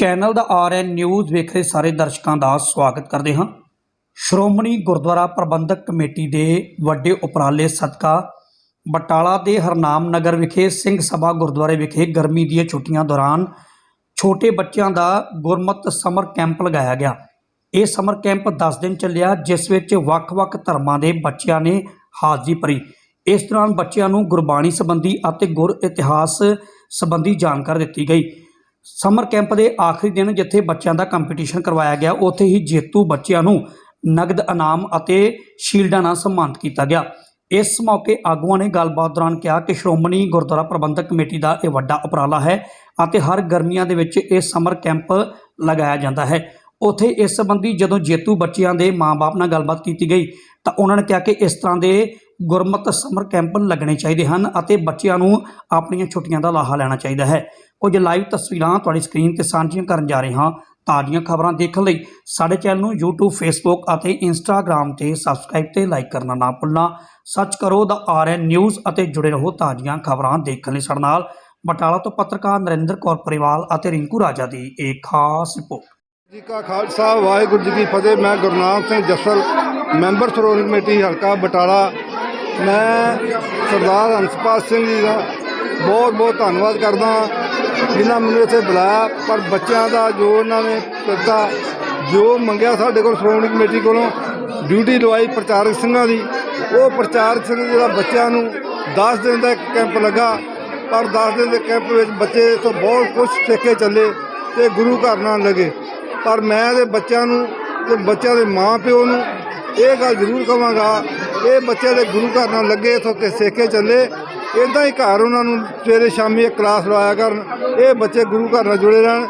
Channel ਦਾ RN news ਵੇਖ ਰਹੇ ਸਾਰੇ ਦਰਸ਼ਕਾਂ ਦਾ ਸਵਾਗਤ ਕਰਦੇ ਹਾਂ। ਸ਼੍ਰੋਮਣੀ ਗੁਰਦੁਆਰਾ ਪ੍ਰਬੰਧਕ ਕਮੇਟੀ ਦੇ ਵੱਡੇ ਉਪਰਾਲੇ ਸਦਕਾ ਬਟਾਲਾ ਦੇ ਹਰਨਾਮ ਨਗਰ ਵਿਖੇ ਸਿੰਘ ਸਭਾ ਗੁਰਦੁਆਰੇ ਵਿਖੇ ਗਰਮੀ ਦੀਆਂ ਛੁੱਟੀਆਂ ਦੌਰਾਨ ਛੋਟੇ ਬੱਚਿਆਂ ਦਾ ਗੁਰਮਤ ਸਮਰ ਕੈਂਪ ਲਗਾਇਆ ਗਿਆ। ਇਹ ਸਮਰ ਕੈਂਪ 10 ਦਿਨ ਚੱਲਿਆ, ਜਿਸ ਵਿੱਚ ਵੱਖ-ਵੱਖ ਧਰਮਾਂ ਦੇ ਬੱਚਿਆਂ ਨੇ ਹਾਜ਼ਰੀ ਭਰੀ। ਇਸ ਦੌਰਾਨ ਬੱਚਿਆਂ ਨੂੰ ਗੁਰਬਾਣੀ ਸੰਬੰਧੀ ਅਤੇ ਗੁਰ ਇਤਿਹਾਸ ਸੰਬੰਧੀ ਜਾਣਕਾਰੀ ਦਿੱਤੀ ਗਈ। ਸਮਰ ਕੈਂਪ ਦੇ ਆਖਰੀ ਦਿਨ ਜਿੱਥੇ ਬੱਚਿਆਂ ਦਾ ਕੰਪੀਟੀਸ਼ਨ ਕਰਵਾਇਆ ਗਿਆ, ਉੱਥੇ ਹੀ ਜੇਤੂ ਬੱਚਿਆਂ ਨੂੰ ਨਗਦ ਇਨਾਮ ਅਤੇ ਸ਼ੀਲਡਾਂ ਨਾਲ ਸਨਮਾਨਿਤ ਕੀਤਾ ਗਿਆ। ਇਸ ਮੌਕੇ ਆਗੂਆਂ ਨੇ ਗੱਲਬਾਤ ਦੌਰਾਨ ਕਿਹਾ ਕਿ ਸ਼੍ਰੋਮਣੀ ਗੁਰਦੁਆਰਾ ਪ੍ਰਬੰਧਕ ਕਮੇਟੀ ਦਾ ਇਹ ਵੱਡਾ ਉਪਰਾਲਾ ਹੈ ਅਤੇ ਹਰ ਗਰਮੀਆਂ ਦੇ ਵਿੱਚ ਇਹ ਸਮਰ ਕੈਂਪ ਲਗਾਇਆ ਜਾਂਦਾ ਹੈ। ਉੱਥੇ ਇਸ ਸੰਬੰਧੀ ਜਦੋਂ ਜੇਤੂ ਬੱਚਿਆਂ ਦੇ ਮਾਪੇ ਨਾਲ ਗੱਲਬਾਤ ਕੀਤੀ ਗਈ ਤਾਂ ਉਹਨਾਂ ਨੇ ਕਿਹਾ ਕਿ ਇਸ ਤਰ੍ਹਾਂ ਦੇ ਗੁਰਮਤ ਸਮਰ ਕੈਂਪ ਲੱਗਣੇ ਚਾਹੀਦੇ ਹਨ ਅਤੇ ਬੱਚਿਆਂ ਨੂੰ ਆਪਣੀਆਂ ਛੁੱਟੀਆਂ ਦਾ ਲਾਹਾ ਲੈਣਾ ਚਾਹੀਦਾ ਹੈ। ਕੁਝ ਲਾਈਵ ਤਸਵੀਰਾਂ ਤੁਹਾਡੀ ਸਕਰੀਨ ਤੇ ਸਾਂਝੀਆਂ ਕਰਨ ਜਾ ਰਹੇ ਹਾਂ। ਤਾਜ਼ੀਆਂ ਖਬਰਾਂ ਦੇਖਣ ਲਈ ਸਾਡੇ ਚੈਨਲ ਨੂੰ YouTube, Facebook ਅਤੇ Instagram ਤੇ ਸਬਸਕ੍ਰਾਈਬ ਤੇ ਲਾਈਕ ਕਰਨਾ ਨਾ ਭੁੱਲਣਾ। ਸਰਚ ਕਰੋ ਦਾ ਆਰਐਨ ਨਿਊਜ਼ ਅਤੇ ਜੁੜੇ ਰਹੋ ਤਾਜ਼ੀਆਂ ਖਬਰਾਂ ਦੇਖਣ ਲਈ ਸਾਡੇ ਨਾਲ। ਬਟਾਲਾ ਤੋਂ ਪੱਤਰਕਾਰ ਨਰਿੰਦਰ ਕੌਰ ਪਰਿਵਾਲ ਅਤੇ ਰਿੰਕੂ ਰਾਜਾ ਦੀ ਇੱਕ ਖਾਸ ਰਿਪੋਰਟ। ਜੀ ਕਾ ਖਾਲਸਾ, ਵਾਹਿਗੁਰੂ ਜੀ ਕੀ ਫਤਿਹ। ਮੈਂ ਗੁਰਨਾਮ ਸਿੰਘ ਜੱਸਲ, ਮੈਂਬਰ ਸ਼੍ਰੋਮਣੀ ਕਮੇਟੀ, ਹਲਕਾ ਬਟਾਲਾ ਮੈਂ ਸਰਦਾਰ ਹੰਸਪਾਲ ਸਿੰਘ ਜੀ ਦਾ ਬਹੁਤ ਬਹੁਤ ਧੰਨਵਾਦ ਕਰਦਾ ਹਾਂ, ਜਿਨ੍ਹਾਂ ਮੈਨੂੰ ਇੱਥੇ ਬੁਲਾਇਆ। ਪਰ ਬੱਚਿਆਂ ਦਾ ਜੋ ਉਹਨਾਂ ਨੇ ਕੀਤਾ ਜੋ ਮੰਗਿਆ ਸਾਡੇ ਕੋਲ ਸ਼੍ਰੋਮਣੀ ਕਮੇਟੀ ਕੋਲੋਂ, ਡਿਊਟੀ ਲਵਾਈ ਪ੍ਰਚਾਰਕ ਸਿੰਘਾਂ ਦੀ। ਉਹ ਪ੍ਰਚਾਰਕ ਸਿੰਘ ਜਿਹੜਾ ਬੱਚਿਆਂ ਨੂੰ 10 ਦਿਨ ਦਾ ਕੈਂਪ ਲੱਗਾ। ਪਰ 10 ਦਿਨ ਦੇ ਕੈਂਪ ਵਿੱਚ ਬੱਚੇ ਤੋਂ ਬਹੁਤ ਕੁਝ ਸਿੱਖ ਕੇ ਚੱਲੇ ਤੇ ਗੁਰੂ ਘਰ ਨਾਲ ਲੱਗੇ। ਪਰ ਮੈਂ ਤੇ ਬੱਚਿਆਂ ਨੂੰ ਤੇ ਬੱਚਿਆਂ ਦੇ ਮਾਂ ਪਿਓ ਨੂੰ ਇਹ ਗੱਲ ਜ਼ਰੂਰ ਕਹਾਂਗਾ ਇਹ ਬੱਚੇ ਦੇ ਗੁਰੂ ਘਰ ਨਾਲ ਲੱਗੇ, ਇੱਥੋਂ ਕਿ ਸਿੱਖ ਕੇ ਚੱਲੇ। ਇਦਾਂ ਹੀ ਘਰ ਉਹਨਾਂ ਨੂੰ ਸਵੇਰੇ ਸ਼ਾਮੀ ਇੱਕ ਕਲਾਸ ਲਵਾਇਆ ਕਰਨ। ਇਹ ਬੱਚੇ ਗੁਰੂ ਘਰ ਨਾਲ ਜੁੜੇ ਰਹਿਣ।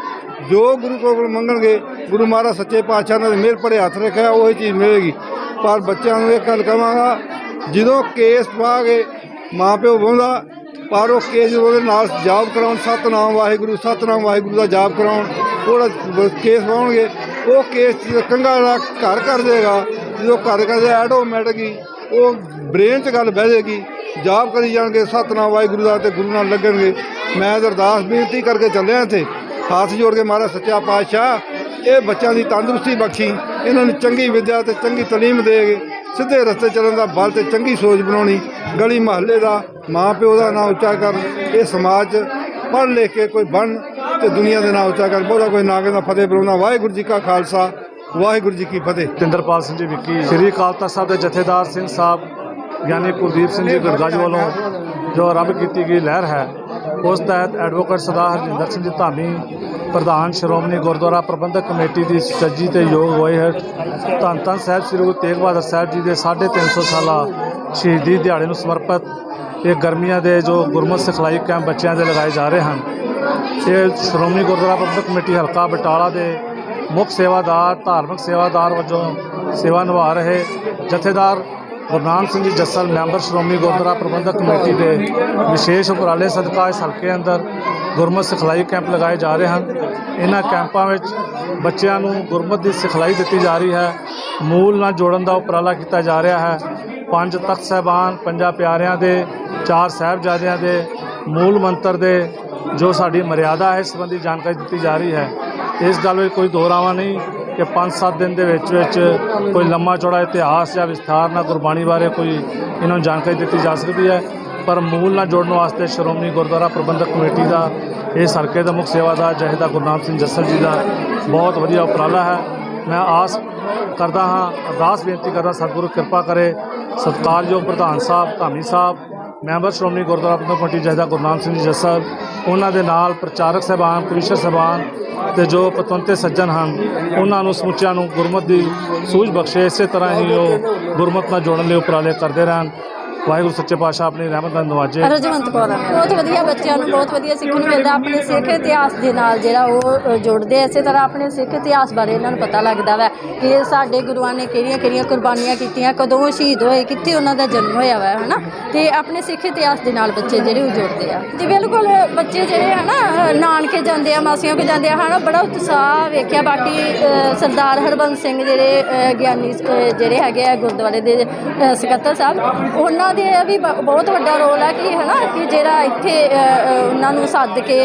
ਜੋ ਗੁਰੂ ਕੋਲ ਮੰਗਣਗੇ, ਗੁਰੂ ਮਹਾਰਾਜ ਸੱਚੇ ਪਾਤਸ਼ਾਹ ਨਾਲ ਮਿਹਰ ਭਰੇ ਹੱਥ ਰੱਖਿਆ, ਉਹੀ ਚੀਜ਼ ਮਿਲੇਗੀ। ਪਰ ਬੱਚਿਆਂ ਨੂੰ ਇਹ ਗੱਲ ਕਹਾਂਗਾ, ਜਦੋਂ ਕੇਸ ਪਾ ਕੇ ਮਾਂ ਪਿਓ ਬਹੁੰਦਾ ਪਰ ਉਹ ਕੇਸ ਉਹਦੇ ਨਾਲ ਜਾਪ ਕਰਾਉਣ, ਸਤਨਾਮ ਵਾਹਿਗੁਰੂ ਸਤਨਾਮ ਵਾਹਿਗੁਰੂ ਦਾ ਜਾਪ ਕਰਾਉਣ, ਉਹਦਾ ਕੇਸ ਪਾਉਣਗੇ, ਉਹ ਕੇਸ ਜਦੋਂ ਕੰਗਾ ਜਿਹੜਾ ਘਰ ਕਰ ਦੇਗਾ, ਜਦੋਂ ਘਰ ਕਰਦੇ ਆਟੋਮੈਟਿਕ ਹੀ ਉਹ ਬ੍ਰੇਨ 'ਚ ਗੱਲ ਬਹਿ ਜਾਏਗੀ, ਜਾਪ ਕਰੀ ਜਾਣਗੇ, ਸਤਨਾਮ ਵਾਹਿਗੁਰੂ ਦਾ ਤੇ ਗੁਰੂ ਨਾਲ ਲੱਗਣਗੇ। ਮੈਂ ਅਰਦਾਸ ਬੇਨਤੀ ਕਰਕੇ ਚੱਲਿਆ ਇੱਥੇ। ਹੱਥ ਜੋੜ ਕੇ ਮਹਾਰਾਜ ਸੱਚਾ ਪਾਤਸ਼ਾਹ, ਇਹ ਬੱਚਿਆਂ ਦੀ ਤੰਦਰੁਸਤੀ ਬਖਸ਼ੀ। ਇਹਨਾਂ ਨੂੰ ਚੰਗੀ ਵਿਦਿਆ ਤੇ ਚੰਗੀ ਤਾਲੀਮ ਦੇਗੇ ਸਿੱਧੇ ਰਸਤੇ ਚੱਲਣ ਦਾ ਬਲ ਤੇ ਚੰਗੀ ਸੋਚ ਬਣਾਉਣੀ। ਗਲੀ ਮਹੱਲੇ ਦਾ ਮਾਂ ਪਿਓ ਦਾ ਨਾਂ ਉੱਚਾ ਕਰਨ। ਇਹ ਸਮਾਜ 'ਚ ਪੜ੍ਹ ਲਿਖ ਕੇ ਕੋਈ ਬਣ ਤੇ ਦੁਨੀਆ ਦੇ ਨਾਂ ਉੱਚਾ ਕਰਨ। ਬਹੁਤਾ ਕੋਈ ਨਾ ਦਾ ਫਤਿਹ ਬੁਲਾਉਣਾ ਵਾਹਿਗੁਰੂ ਜੀ ਕਾ ਖਾਲਸਾ। ਵਾਹਿਗੁਰੂ ਜੀ ਕੀ ਫਤਿਹ। ਤਿੰਦਰਪਾਲ ਸਿੰਘ ਜੀ ਵਿੱਕੀ, ਸ੍ਰੀ ਅਕਾਲ ਤਖਤ ਸਾਹਿਬ ਦੇ ਜਥੇਦਾਰ ਸਿੰਘ ਸਾਹਿਬ ਗਿਆਨੀ ਕੁਲਦੀਪ ਸਿੰਘ ਜੀ ਗਰਗਾਜ ਵੱਲੋਂ ਜੋ ਆਰੰਭ ਕੀਤੀ ਗਈ ਲਹਿਰ ਹੈ, ਉਸ ਤਹਿਤ ਐਡਵੋਕੇਟ ਸਰਦਾਰ ਹਰਜਿੰਦਰ ਸਿੰਘ ਜੀ ਧਾਮੀ, ਪ੍ਰਧਾਨ ਸ਼੍ਰੋਮਣੀ ਗੁਰਦੁਆਰਾ ਪ੍ਰਬੰਧਕ ਕਮੇਟੀ ਦੀ ਸੱਜੀ ਤੇ ਯੋਗ ਹੋਏ ਹੈ। ਧੰਨ ਧੰਨ ਸਾਹਿਬ ਸ੍ਰੀ ਗੁਰੂ ਤੇਗ ਬਹਾਦਰ ਸਾਹਿਬ ਜੀ ਦੇ 350 ਸਾਲਾ ਸ਼ਹੀਦੀ ਦਿਹਾੜੇ ਨੂੰ ਸਮਰਪਿਤ ਇਹ ਗਰਮੀਆਂ ਦੇ ਜੋ ਗੁਰਮਤਿ ਸਿਖਲਾਈ ਕੈਂਪ ਬੱਚਿਆਂ ਦੇ ਲਗਾਏ ਜਾ ਰਹੇ ਹਨ। ਇਹ ਸ਼੍ਰੋਮਣੀ ਗੁਰਦੁਆਰਾ ਪ੍ਰਬੰਧਕ ਕਮੇਟੀ ਹਲਕਾ ਬਟਾਲਾ ਦੇ ਮੁੱਖ ਸੇਵਾਦਾਰ, ਧਾਰਮਿਕ ਸੇਵਾਦਾਰ ਵਜੋਂ ਸੇਵਾ ਨਿਭਾ ਰਹੇ ਜਥੇਦਾਰ ਗੁਰਨਾਮ ਸਿੰਘ ਜੀ ਜੱਸਲ, ਮੈਂਬਰ ਸ਼੍ਰੋਮਣੀ ਗੁਰਦੁਆਰਾ ਪ੍ਰਬੰਧਕ ਕਮੇਟੀ ਦੇ ਵਿਸ਼ੇਸ਼ ਉਪਰਾਲੇ ਸਦਕਾ ਇਸ ਹਲਕੇ ਅੰਦਰ ਗੁਰਮਤ ਸਿਖਲਾਈ ਕੈਂਪ ਲਗਾਏ ਜਾ ਰਹੇ ਹਨ। ਇਹਨਾਂ ਕੈਂਪਾਂ ਵਿੱਚ ਬੱਚਿਆਂ ਨੂੰ ਗੁਰਮਤ ਦੀ ਸਿਖਲਾਈ ਦਿੱਤੀ ਜਾ ਰਹੀ ਹੈ। ਮੂਲ ਨਾਲ ਜੋੜਨ ਦਾ ਉਪਰਾਲਾ ਕੀਤਾ ਜਾ ਰਿਹਾ ਹੈ। ਪੰਜ ਤਖਤ ਸਾਹਿਬਾਨ, ਪੰਜਾਂ ਪਿਆਰਿਆਂ ਦੇ, ਚਾਰ ਸਾਹਿਬਜ਼ਾਦਿਆਂ ਦੇ, ਮੂਲ ਮੰਤਰ ਦੇ ਜੋ ਸਾਡੀ ਮਰਿਆਦਾ ਹੈ, ਇਸ ਸੰਬੰਧੀ ਜਾਣਕਾਰੀ ਦਿੱਤੀ ਜਾ ਰਹੀ ਹੈ। ਇਸ ਗੱਲ ਵਿੱਚ ਕੋਈ ਦੋਹਰਾਵਾ ਨਹੀਂ ਕਿ 5-7 ਦਿਨ ਦੇ ਵਿੱਚ ਵਿੱਚ ਕੋਈ ਲੰਮਾ ਚੌੜਾ ਇਤਿਹਾਸ ਜਾਂ ਵਿਸਥਾਰ ਨਾਲ ਗੁਰਬਾਣੀ ਬਾਰੇ ਕੋਈ ਇਹਨਾਂ ਨੂੰ ਜਾਣਕਾਰੀ ਦਿੱਤੀ ਜਾ ਸਕਦੀ ਹੈ। ਪਰ ਮੂਲ ਨਾਲ ਜੋੜਨ ਵਾਸਤੇ ਸ਼੍ਰੋਮਣੀ ਗੁਰਦੁਆਰਾ ਪ੍ਰਬੰਧਕ ਕਮੇਟੀ ਦਾ ਇਸ ਹਲਕੇ ਦਾ ਮੁੱਖ ਸੇਵਾਦਾਰ ਜਹੇਦਾ ਗੁਰਨਾਮ ਸਿੰਘ ਜੱਸਲ ਜੀ ਦਾ ਬਹੁਤ ਵਧੀਆ ਉਪਰਾਲਾ ਹੈ। ਮੈਂ ਆਸ ਕਰਦਾ ਹਾਂ, ਅਰਦਾਸ ਬੇਨਤੀ ਕਰਦਾ, ਸਤਿਗੁਰੂ ਕਿਰਪਾ ਕਰੇ, ਸਤਿਕਾਰਯੋਗ ਪ੍ਰਧਾਨ ਸਾਹਿਬ, ਧਾਮੀ ਸਾਹਿਬ ਮੈਂਬਰ ਸ਼੍ਰੋਮਣੀ ਗੁਰਦੁਆਰਾ ਪ੍ਰਬੰਧਕ ਕਮੇਟੀ ਜਹੇਦਾ ਗੁਰਨਾਮ ਸਿੰਘ ਜੀ ਜੱਸਲ ਉਹਨਾਂ ਦੇ ਨਾਲ ਪ੍ਰਚਾਰਕ ਸਹਿਬਾਨ ਕਵੀਸ਼ਰ ਸਹਿਬਾਨ ਤੇ ਜੋ ਪਤਵੰਤੇ ਸੱਜਣ ਹਨ, ਉਹਨਾਂ ਨੂੰ ਸਮੁੱਚਿਆਂ ਨੂੰ ਗੁਰਮਤ ਦੀ ਸੂਝ ਬਖਸ਼ੇ, ਇਸੇ ਤਰ੍ਹਾਂ ਹੀ ਉਹ ਗੁਰਮਤ ਨਾਲ ਜੋੜਨ ਲਈ ਉਪਰਾਲੇ ਕਰਦੇ ਰਹਿਣ। ਵਾਹਿਗੁਰੂ ਸੱਚੇ ਪਾਤਸ਼ਾਹ ਆਪਣੀ ਰਹਿਮਤ ਨਾਲ ਨਵਾਜੇ। ਰਜਵੰਤ ਕੌਰ ਆ ਮੈਂ। ਬਹੁਤ ਵਧੀਆ ਬੱਚਿਆਂ ਨੂੰ ਬਹੁਤ ਵਧੀਆ ਸਿੱਖਣ ਨੂੰ ਮਿਲਦਾ। ਆਪਣੇ ਸਿੱਖ ਇਤਿਹਾਸ ਦੇ ਨਾਲ ਜਿਹੜਾ ਉਹ ਅ, ਜੁੜਦੇ ਆ। ਇਸੇ ਤਰ੍ਹਾਂ ਆਪਣੇ ਸਿੱਖ ਇਤਿਹਾਸ ਬਾਰੇ ਇਹਨਾਂ ਨੂੰ ਪਤਾ ਲੱਗਦਾ ਵਾ ਕਿ ਸਾਡੇ ਗੁਰੂਆਂ ਨੇ ਕਿਹੜੀਆਂ ਕਿਹੜੀਆਂ ਕੁਰਬਾਨੀਆਂ ਕੀਤੀਆਂ ਕਦੋਂ ਉਹ ਸ਼ਹੀਦ ਹੋਏ ਕਿੱਥੇ ਉਹਨਾਂ ਦਾ ਜਨਮ ਹੋਇਆ ਵਾ ਹਨਾ? ਤੇ ਆਪਣੇ ਸਿੱਖ ਇਤਿਹਾਸ ਦੇ ਨਾਲ ਬੱਚੇ ਜਿਹੜੇ ਉਹ ਜੁੜਦੇ ਆ। ਤੇ ਬਿਲਕੁਲ ਬੱਚੇ ਜਿਹੜੇ ਹਨਾ ਨਾਨਕੇ ਜਾਂਦੇ ਆ ਮਾਸੀਆਂ ਕੋ ਜਾਂਦੇ ਆ ਹਨਾ? ਬੜਾ ਉਤਸ਼ਾਹ ਵੇਖਿਆ। ਬਾਕੀ ਅ, ਸਰਦਾਰ ਹਰਬੰਸ ਸਿੰਘ ਜਿਹੜੇ ਅ, ਗਿਆਨੀ ਅ, ਜਿਹੜੇ ਹੈਗੇ ਆ ਗੁਰਦੁਆਰੇ ਦੇ ਅ, ਸਕੱਤਰ ਸਾਹਿਬ ਉਹਨਾਂ ਸੰਗਤਾਂ ਦੇ ਵੀ ਬਹੁਤ ਵੱਡਾ ਰੋਲ ਹੈ ਕਿ ਹਨਾ, ਕਿ ਜਿਹੜਾ ਇੱਥੇ ਉਹਨਾਂ ਨੂੰ ਸੱਦ ਕੇ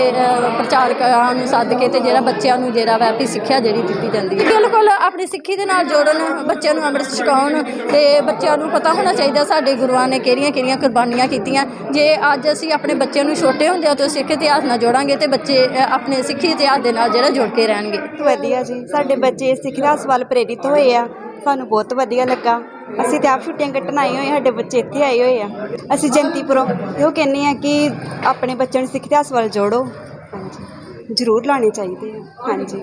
ਪ੍ਰਚਾਰਕਾਂ ਨੂੰ ਸੱਦ ਕੇ ਤੇ ਜਿਹੜਾ ਬੱਚਿਆਂ ਨੂੰ ਜਿਹੜਾ ਵਾ ਸਿੱਖਿਆ ਜਿਹੜੀ ਦਿੱਤੀ ਜਾਂਦੀ ਹੈ। ਬਿਲਕੁਲ ਆਪਣੀ ਸਿੱਖੀ ਦੇ ਨਾਲ ਜੋੜਨ, ਬੱਚਿਆਂ ਨੂੰ ਅੰਮ੍ਰਿਤ ਛਕਾਉਣ ਤੇ ਬੱਚਿਆਂ ਨੂੰ ਪਤਾ ਹੋਣਾ ਚਾਹੀਦਾ ਸਾਡੇ ਗੁਰੂਆਂ ਨੇ ਕਿਹੜੀਆਂ ਕਿਹੜੀਆਂ ਕੁਰਬਾਨੀਆਂ ਕੀਤੀਆਂ। ਜੇ ਅੱਜ ਅਸੀਂ ਆਪਣੇ ਬੱਚਿਆਂ ਨੂੰ ਛੋਟੇ ਹੁੰਦਿਆਂ ਤੋਂ ਸਿੱਖ ਇਤਿਹਾਸ ਨਾਲ ਜੋੜਾਂਗੇ ਤੇ ਬੱਚੇ ਆਪਣੇ ਸਿੱਖੀ ਇਤਿਹਾਸ ਦੇ ਨਾਲ ਜਿਹੜਾ ਜੁੜ ਕੇ ਰਹਿਣਗੇ। ਵਧੀਆ ਜੀ, ਸਾਡੇ ਬੱਚੇ ਸਿੱਖ ਇਤਿਹਾਸ ਵੱਲ ਪ੍ਰੇਰਿਤ ਹੋਏ ਆ। ਸਾਨੂੰ ਬਹੁਤ ਵਧੀਆ ਲੱਗਾ। ਅਸੀਂ ਤੇ ਆਪ ਛੁੱਟੀਆਂ ਕੱਟਣ ਆਏ ਹੋਏ ਸਾਡੇ ਬੱਚੇ ਇੱਥੇ ਆਏ ਹੋਏ ਆ। ਅਸੀਂ ਜੰਤੀਪੁਰੋਂ ਇਹੋ ਕਹਿੰਦੇ ਆ ਕਿ ਆਪਣੇ ਬੱਚਿਆਂ ਨੂੰ ਸਿੱਖ ਇਤਿਹਾਸ ਵੱਲ ਜੋੜੋ। ਹਾਂਜੀ। ਜ਼ਰੂਰ ਲਾਣੇ ਚਾਹੀਦੇ ਆ। ਹਾਂਜੀ।